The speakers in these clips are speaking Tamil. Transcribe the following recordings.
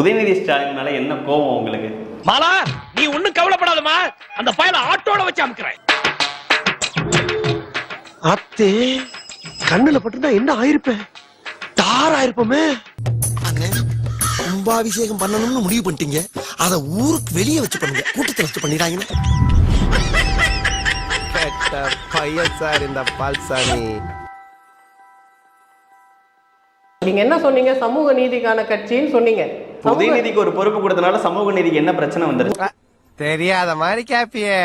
உதயநிதி ஸ்டாலின் மேல என்ன கோவம் உங்களுக்கு? மாலா நீ ஒண்ணும் கவலைப்படாதமா அந்த ஃபைல ஆட்டோட வச்சு அமுக்குறேன். அத்தே கண்ணுல பட்டுனா என்ன ஆயிருப்பேன் தார் ஆயிருப்போமே அண்ணே கும்பாபிஷேகம் பண்ணணும்னு முடிவு பண்ணிட்டீங்க. அத ஊருக்கு வெளியே வச்சு பண்ணுங்க. கூட்டத்தை வச்சு பண்ணிடாங்கன்னு பையன் சார் இந்த பால்சாமி நீங்க என்ன சொன்னீங்க? சமூக நீதிக்கான கட்சின்னு சொன்னீங்க. உதயநிதிக்கு ஒரு பொறுப்பு கொடுத்தனால சமூக நீதிக்கு என்ன பிரச்சனை வந்துருச்சு? தெரியாத மாதிரி கேப்பியே.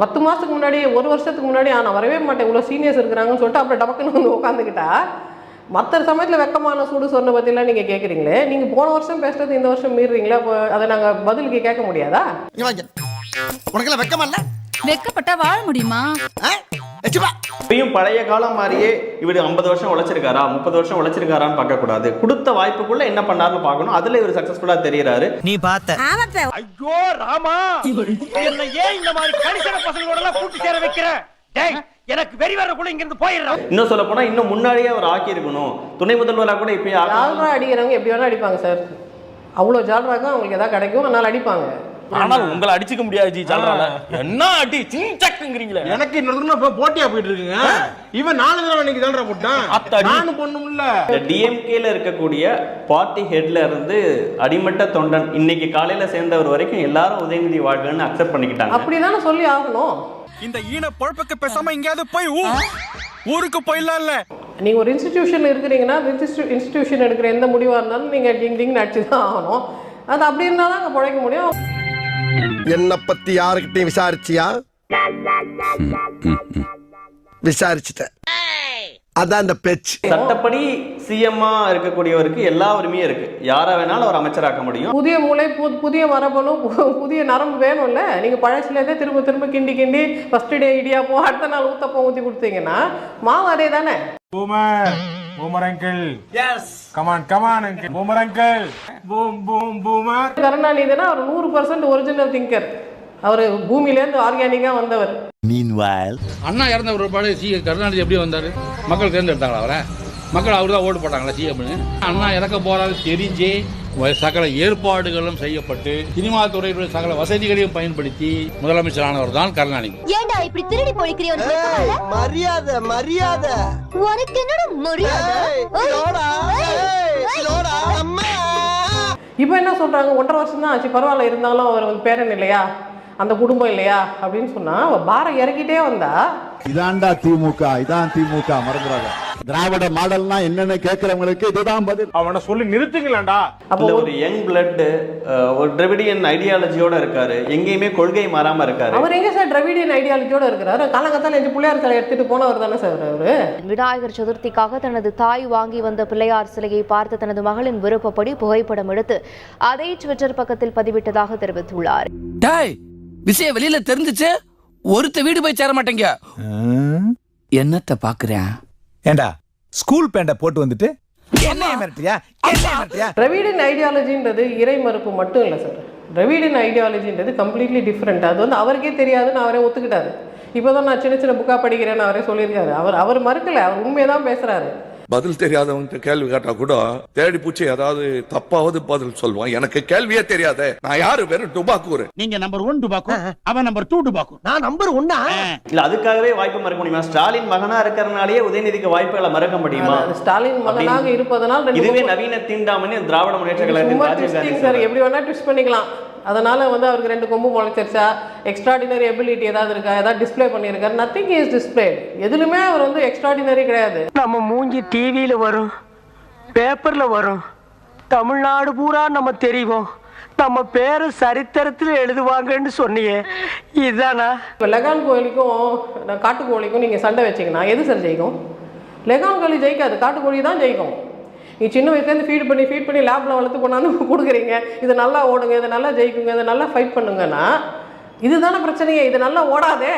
பத்து மாசத்துக்கு முன்னாடி ஒரு வருஷத்துக்கு முன்னாடி நான் வரவே மாட்டேன். இவ்வளோ சீனியர்ஸ் இருக்கிறாங்கன்னு சொல்லிட்டு அப்புறம் டபக்குன்னு வந்து உட்காந்துக்கிட்டா மற்ற சமயத்தில் வெக்கமான சூடு சொன்ன பற்றிலாம் நீங்கள் கேட்குறீங்களே நீங்கள் போன வருஷம் பேசுறது இந்த வருஷம் மீறுறீங்களா அப்போ அதை நாங்கள் பதிலுக்கு கேட்க முடியாதா? உனக்கெல்லாம் வெக்கமா இல்ல? வெக்கப்பட்டா வாழ முடியுமா? பழைய காலம் மாதிரியே இவர் ஐம்பது வருஷம் உழைச்சிருக்காரா முப்பது வருஷம் உழைச்சிருக்காரான்னு பார்க்க கூடாது கொடுத்த வாய்ப்புக்குள்ள என்ன பண்ணாருன்னு பார்க்கணும். அதுல இவர் சக்சஸ்ஃபுல்லா தெரியறாரு. நீ பார்த்த. ஐயோ ராமா. என்ன ஏன் இந்த மாதிரி கணிசன பசங்களோட எல்லாம் கூட்டி சேர வைக்கிற? டேய் எனக்கு வெறி வரக்குள்ள இங்க இருந்து போயிடுறேன் இன்னும் சொல்ல போனா இன்னும் முன்னாடியே அவர் ஆக்கி இருக்கணும் துணை முதல்வரா கூட இப்பயே ஆக்கி- ஜால்ரா அடிக்கிறவங்க எப்படி வேணால் அடிப்பாங்க சார். அவ்வளோ ஜால்ராக்கும் அவங்களுக்கு எதாவது கிடைக்கும் அதனால அடிப்பாங்க. ஆனால் உங்களை அடிச்சுக்க முடியாது ஜி சொல்றாங்க என்ன அடி சிங்சக்குங்கிறீங்களே எனக்கு இன்னொரு போட்டியா போயிட்டு இருக்குங்க இவன் நாலு தடவை இன்னைக்கு தான்டா போட்டான். அத்தாடி. நானும் பொண்ணும்ல இந்த டிஎம்கேல இருக்கக்கூடிய பார்ட்டி ஹெட்ல இருந்து அடிமட்ட தொண்டன் இன்னைக்கு காலையில சேர்ந்தவர் வரைக்கும் எல்லாரும் உதயநிதி வாழ்கன்னு அக்செப்ட் பண்ணிக்கிட்டாங்க. அப்படி தானே சொல்லி ஆகணும். இந்த ஈன பொழப்புக்கு பேசாம எங்கேயாவது போய் ஊருக்கு போயிடலாம்ல நீங்கள் ஒரு இன்ஸ்டிடியூஷன் இருக்கிறீங்கன்னா இன்ஸ்டிடியூஷன் எடுக்கிற எந்த முடிவாக இருந்தாலும் நீங்கள் டிங் டிங் அடிச்சு தான் ஆகணும். அது அப்படி இருந்தால் தான் அங்கே பிழைக்க முடியும். என்ன பத்தி யாருக்கிட்டையும் விசாரிச்சியா? விசாரிச்சுட்டேன். அதான் அந்த பேச்சு. சட்டப்படி சிஎம்மா இருக்கக்கூடியவருக்கு எல்லா உரிமையும் இருக்கு. யாரை வேணாலும் அவர் அமைச்சராக்க முடியும். புதிய மூளை புதிய மரபணும் புதிய நரம்பு வேணும்ல? நீங்கள் பழசுலேருந்தே திரும்ப திரும்ப கிண்டி கிண்டி ஃபஸ்ட்டு டே இடியாப்போம் அடுத்த நாள் ஊத்தப்பம் ஊற்றி கொடுத்தீங்கன்னா மாவு அதே தானே boomer uncle yes come on come on uncle boomer uncle boom boom boomer கருணாநிதினா அவர் நூறு பர்சன்ட் ஒரிஜினல் திங்கர் அவர் பூமியிலேருந்து ஆர்கானிக்காக வந்தவர். அண்ணா இறந்த ஒரு பாடு சி கருணாநிதி எப்படி வந்தாரு? மக்கள் தேர்ந்தெடுத்தாங்களா அவரை? மக்கள் அவர் தான் ஓட்டு போட்டாங்களா சிஎம்னு அண்ணா இறக்க போறாரு தெரிஞ்சே சகல ஏற்பாடுகளும் செய்யப்பட்டு சினிமா துறையுடைய சகல வசதிகளையும் பயன்படுத்தி முதலமைச்சரானவர் தான் கருணாநிதி. ஏண்டா இப்படி திருடி? மரியாதை மரியாதை. உனக்கு என்னடா மரியாதை? இப்போ என்ன சொல்கிறாங்க ஒன்றரை வருஷம் தான் ஆச்சு. பரவாயில்ல இருந்தாலும் அவர் வந்து பேரன் இல்லையா? அந்த குடும்பம் இல்லையா? அப்படின்னு சொன்னால் பாரம் இறக்கிட்டே வந்தா. இதான்டா திமுக இதான் திமுக மறந்துடாத. திராவிட மாடல்னா என்னன்னு கேக்குறவங்களுக்கு இதுதான் பதில். அவனை சொல்லி நிறுத்துங்களேன்டா. அப்போ ஒரு யங் பிளட் ஒரு டிரெவிடியன் ஐடியாலஜியோட இருக்காரு. எங்கேயுமே கொள்கை மாறாம இருக்காரு. அவர் எங்க சார் திராவிடியன் ஐடியாலஜியோட இருக்கிறாரு? காலங்கத்தால எந்த பிள்ளையார் சிலை எடுத்துட்டு போனவர் தானே சார் அவரு? விநாயகர் சதுர்த்திக்காக தனது தாய் வாங்கி வந்த பிள்ளையார் சிலையை பார்த்து தனது மகளின் விருப்பப்படி புகைப்படம் எடுத்து அதை ட்விட்டர் பக்கத்தில் பதிவிட்டதாக தெரிவித்துள்ளார். டேய் விஷயம் வெளியில தெரிஞ்சுச்சு. ஒருத்த வீடு போய் சேர மாட்டேங்க. என்னத்த பாக்குறேன்? ஏண்டா? ஸ்கூல் பேண்ட போட்டு வந்துட்டு என்ன மிரட்டியா என்ன மிரட்டியா திராவிடன் ஐடியாலஜின்றது இறை மறுப்பு மட்டும் இல்லை சார் திராவிடன் ஐடியாலஜின்றது கம்ப்ளீட்லி டிஃப்ரெண்ட் அது வந்து அவருக்கே தெரியாதுன்னு அவரே ஒத்துக்கிட்டாரு. இப்போ தான் நான் சின்ன சின்ன புக்கா படிக்கிறேன்னு அவரே சொல்லியிருக்காரு. அவர் அவர் மறுக்கல. அவர் உண்மையை தான் பேசுறாரு. பதில் தெரியாதவங்க கேள்வி கேட்டா கூட தேடி பூச்சி ஏதாவது தப்பாவது பதில் சொல்லுவான். எனக்கு கேள்வியே தெரியாதே. நான் யாரு வெறும் டுபாக்கூர் நீங்க நம்பர் ஒன் டுபாக்கு அவன் நம்பர் டூ டுபாக்கு. நான் நம்பர் ஒன்னா? இல்ல அதுக்காகவே வாய்ப்பு மறுக்க முடியுமா? ஸ்டாலின் மகனா இருக்கிறனாலேயே உதயநிதிக்கு வாய்ப்புகளை மறக்க முடியுமா? ஸ்டாலின் மகனாக இருப்பதனால் இதுவே நவீன தீண்டாமணி திராவிட முன்னேற்ற கழகத்தின். எப்படி வேணா ட்விஸ்ட் பண்ணிக்கலாம். அதனால வந்து அவருக்கு ரெண்டு கொம்பு முளைச்சிருச்சா? எக்ஸ்ட்ராடினரி எபிலிட்டி ஏதாவது இருக்கா? ஏதாவது டிஸ்ப்ளே பண்ணியிருக்காரு. நத்திங் இஸ் டிஸ்பிளே எதுலுமே அவர் வந்து எக்ஸ்ட்ராடினரி கிடையாது. நம்ம மூஞ்சி டிவியில வரும் பேப்பர்ல வரும். தமிழ்நாடு பூரா நம்ம தெரிவோம். நம்ம பேரு சரித்திரத்தில் எழுதுவாங்கன்னு சொன்னியே. இதானா? இப்போ லெகான் நான் காட்டுக்கோழிக்கும் நீங்கள் சண்டை வச்சீங்கன்னா எது சார் ஜெயிக்கும்? லெகான் கோழி ஜெயிக்காது. காட்டுக்கோழி தான் ஜெயிக்கும். நீ சின்ன வயசுலேருந்து ஃபீட் பண்ணி ஃபீட் பண்ணி லேபில் வளர்த்து கொண்டாந்து கொடுக்குறீங்க. இது நல்லா ஓடுங்க இது நல்லா ஜெயிக்குங்க இது நல்லா ஃபைட் பண்ணுங்கன்னா இதுதானே பிரச்சனையே இது நல்லா ஓடாதே.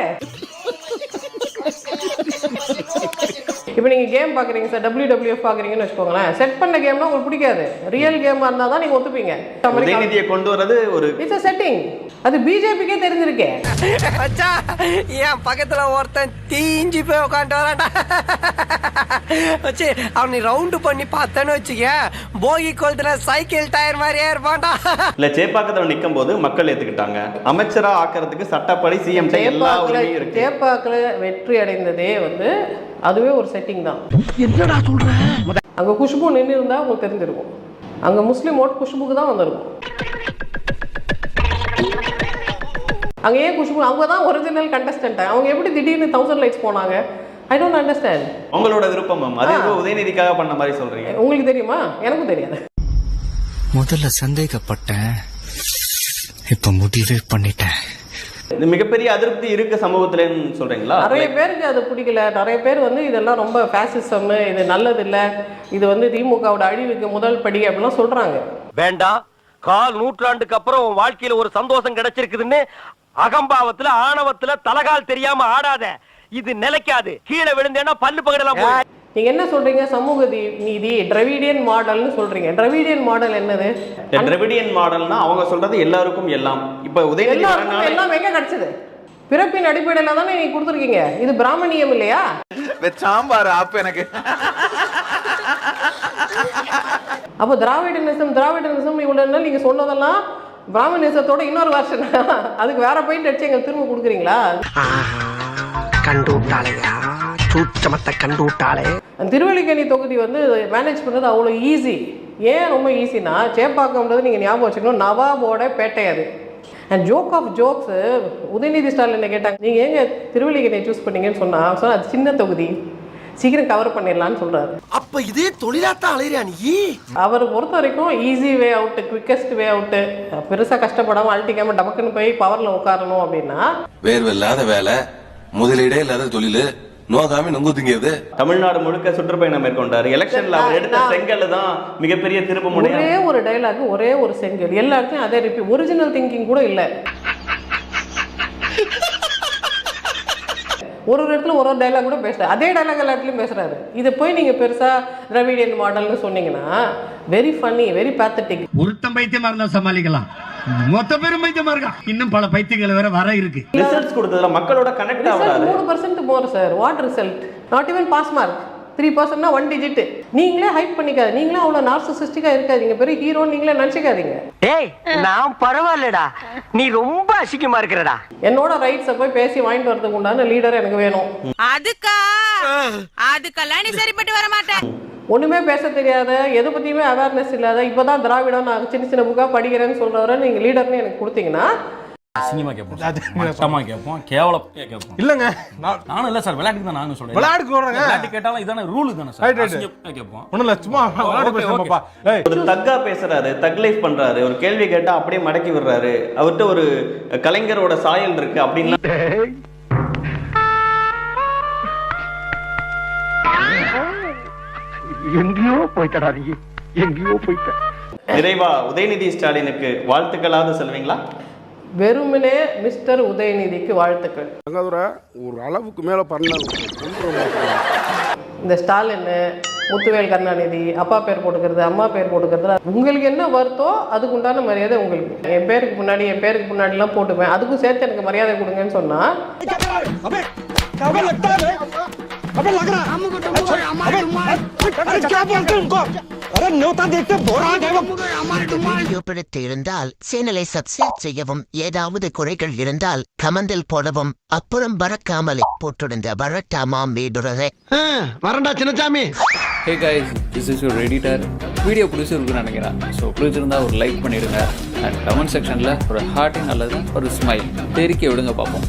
இப்போ நீங்கள் கேம் பார்க்குறீங்க சார் டபிள்யூ பார்க்குறீங்கன்னு வச்சுக்கோங்களேன். செட் பண்ண கேம்னா உங்களுக்கு பிடிக்காது. ரியல் கேமாக இருந்தால் தான் நீங்கள் ஒத்துப்பீங்க. உதயநிதியை கொண்டு வர்றது ஒரு இட்ஸ் செட்டிங் அது பிஜேபிக்கே தெரிஞ்சிருக்கே. மச்சா என் பக்கத்துல ஒருத்தன் தீஞ்சு போய் உட்காந்து வரான்டா. வச்சு அவனை ரவுண்டு பண்ணி பார்த்தேன்னு வச்சுக்க போகி கொளுத்துல சைக்கிள் டயர் மாதிரியே இருப்பான்டா. இல்ல சேப்பாக்கத்துல நிக்கும் போது மக்கள் ஏத்துக்கிட்டாங்க. அமைச்சரா ஆக்குறதுக்கு சட்டப்படி சிஎம் எல்லா தேப்பாக்கில் வெற்றி அடைந்ததே வந்து அதுவே ஒரு செட்டிங் தான். என்னடா சொல்ற? அங்கே குஷ்பு நின்று இருந்தால் உங்களுக்கு தெரிஞ்சிருக்கும். அங்கே முஸ்லீம் ஓட் குஷ்புக்கு தான் வந்திருக்கும். அங்கே ஏன் குஷ்பு? அவங்க தான் ஒரிஜினல் கண்டஸ்டன்ட் அவங்க எப்படி திடீர்னு தௌசண்ட் லைட்ஸ் போனாங்க? ஐ டோன்ட் அண்டர்ஸ்டாண்ட் உங்களோட விருப்பம் மேம் அதே ஏதோ உதயநிதிக்காக பண்ண மாதிரி சொல்றீங்க. உங்களுக்கு தெரியுமா? எனக்கும் தெரியாது. முதல்ல சந்தேகப்பட்டேன். இப்ப முடிவே பண்ணிட்டேன். இது மிகப்பெரிய அதிருப்தி இருக்கு சமூகத்துலன்னு சொல்றீங்களா? நிறைய பேருக்கு அது பிடிக்கல. நிறைய பேர் வந்து இதெல்லாம் ரொம்ப ஃபேசிசம் இது நல்லது இல்ல இது வந்து திமுகவோட அழிவுக்கு முதல் படி அப்படிலாம் சொல்றாங்க. வேண்டாம். கால் நூற்றாண்டுக்கு அப்புறம் உன் வாழ்க்கையில ஒரு சந்தோஷம் கிடைச்சிருக்குதுன்னு அகம்பாவத்துல ஆணவத்துல தலகால் தெரியாம ஆடாத. இது நிலைக்காது. கீழே விழுந்தேன்னா பல்லு பகடலாம் நீங்க என்ன சொல்றீங்க? சமூக நீதி டிரவிடியன் மாடல்னு சொல்றீங்க. டிரவிடியன் மாடல் என்னது? திரவிடியன் மாடல்னா அவங்க சொல்றது எல்லாருக்கும் எல்லாம். இப்ப உதயநிதி எல்லாம் எங்க கிடைச்சது? பிறப்பின் அடிப்படையில தானே நீங்க கொடுத்துருக்கீங்க. இது பிராமணியம் இல்லையா? சாம்பார் அப்ப எனக்கு. அப்போ திராவிடனிசம் திராவிடனிசம் இவ்வளவு நாள் நீங்க சொன்னதெல்லாம் பிராமணிசத்தோட இன்னொரு வருஷன் அதுக்கு வேற பாயிண்ட் அடிச்சு எங்களுக்கு திரும்ப கொடுக்குறீங்களா? கண்டு விட்டாளையா? சூச்சமத்தை கண்டு விட்டாளே அந்த திருவல்லிக்கேணி தொகுதி வந்து மேனேஜ் பண்ணுறது அவ்வளோ ஈஸி ஏன் ரொம்ப ஈஸினா சேப்பாக்கம்ன்றது நீங்கள் ஞாபகம் வச்சுக்கணும் நவாபோட பேட்டை அது. And joke of jokes Udhayanidhi Stalin என்ன கேட்டாங்க நீங்கள் ஏங்க திருவல்லிக்கேணியை சூஸ் பண்ணீங்கன்னு சொன்னா சொன்னா அது சின்ன தொகுதி. சீக்கிரம் கவர் பண்ணிடலான்னு சொல்கிறாரு அப்ப இதே தொழிலாத்தான் அலையிறியா நீ? அவரை பொறுத்த வரைக்கும் easy way out quickest way out பெருசாக கஷ்டப்படாமல் அழட்டிக்காமல் டபக்குன்னு போய் பவரில் உட்காரணும் அப்படின்னா வேர்வை இல்லாத வேலை முதலீடே இல்லாத தொழில் நோகாம நொங்கு திங்கிறது தமிழ்நாடு முழுக்க சுற்றுப்பயணம் மேற்கொண்டாரு. எலெக்ஷன்ல அவர் எடுத்த செங்கல் தான் மிகப்பெரிய திருப்பு முனையா? ஒரே ஒரு டைலாக் ஒரே ஒரு செங்கல். எல்லா இடத்துலையும் அதே ரிப்பி ஒரிஜினல் திங்கிங் கூட இல்லை. ஒரு ஒரு இடத்துல ஒரு ஒரு டைலாக் கூட பேசுறாரு. அதே டைலாக் எல்லா இடத்துலையும் பேசுறாரு. இதை போய் நீங்க பெருசா திராவிடியன் மாடல்னு சொன்னீங்கன்னா வெரி ஃபன்னி வெரி பேத்தட்டிக் ஒருத்தன் பைத்தியமா இருந்தா சமாளிக்கலாம். மொத்த பேரும் பைத்தியமா இருக்கான் இன்னும் பல பைத்தியங்கள் வேற வர இருக்கு. ரிசல்ட்ஸ் கொடுத்ததுல மக்களோட கனெக்ட் ஆகுறாரு மூணு percent more sir what result not even pass mark three பர்சன்ட்னா one digit நீங்களே ஹைப் பண்ணிக்காது நீங்களே அவ்வளோ நார்சிசிஸ்டிக்காக இருக்காதீங்க. பெரிய ஹீரோ நீங்களே நினச்சிக்காதீங்க. டேய் நான் பரவாயில்லடா. நீ ரொம்ப அசிங்கமா இருக்கிறடா. என்னோட ரைட்ஸை போய் பேசி வாங்கிட்டு வரதுக்கு உண்டான லீடர் எனக்கு வேணும். அதுக்கா? அதுக்கெல்லாம் நீ சரிப்பட்டு வர மாட்டேன் ஒண்ணுமே பேச தெரியாத எதை பத்தியுமே அவேர்னஸ் இல்லாத இப்பதான் திராவிடம் நான் சின்ன சின்ன புக்கா படிக்கிறேன்னு சொல்றவரை நீங்க லீடர்னு எனக்கு கொடுத்தீங்கன்னா அசிங்கமா கேட்போம் மட்டமா கேட்போம் கேவலம் கேட்போம் இல்லங்க. நான் நானும் இல்ல சார் விளையாட்டுக்கு தான் நானும் விளையாட்டுக்கு சொல்றேங்க. விளையாட்டு கேட்டாலும் இதான ரூல் தானே சார். கேட்போம் ஒண்ணும் இல்ல சும்மா விளையாட okay, பேசுறோம்ப்பா ஏய். ஒரு தக்கா பேசுறாரு தக் லைஃப் பண்றாரு. ஒரு கேள்வி கேட்டா அப்படியே மடக்கி விடுறாரு. அவர்கிட்ட ஒரு கலைஞரோட சாயல் இருக்கு அப்படின்னா எங்கேயோ போயிட்டடா நீ எங்கேயோ போயிட்ட நிறைவா உதயநிதி ஸ்டாலினுக்கு வாழ்த்துக்களாவது செல்வீங்களா வெறுமனே மிஸ்டர் உதயநிதிக்கு வாழ்த்துக்கள் ஒரு அளவுக்கு மேல பண்ண இந்த ஸ்டாலின் முத்துவேல் கருணாநிதி அப்பா பேர் போட்டுக்கிறது அம்மா பேர் போட்டுக்கிறது உங்களுக்கு என்ன வருத்தோ அதுக்கு உண்டான மரியாதை உங்களுக்கு என் பேருக்கு முன்னாடி என் பேருக்கு முன்னாடிலாம் போட்டுப்பேன் அதுக்கும் சேர்த்து எனக்கு மரியாதை கொடுங்கன்னு சொன்னா வீடியோ பிடித்து இருந்தால் சேனலை சப்ஸ்கிரைப் செய்யவும் ஏதாவது குறைகள் இருந்தால் கமெண்டில் போடவும் அப்புறம் பறக்காமலே போட்டிருந்த வரட்டாமாம் வீடுறதை வரண்டா Chinnasamy hey guys this is your editor video பிடிச்சிருக்குன்னு நினைக்கிறேன் ஸோ பிடிச்சிருந்தா ஒரு லைக் பண்ணிடுங்க அண்ட் கமெண்ட் செக்ஷனில் ஒரு ஹார்ட்டிங் அல்லது ஒரு ஸ்மைல் தெரிக்க விடுங்க பார்ப்போம்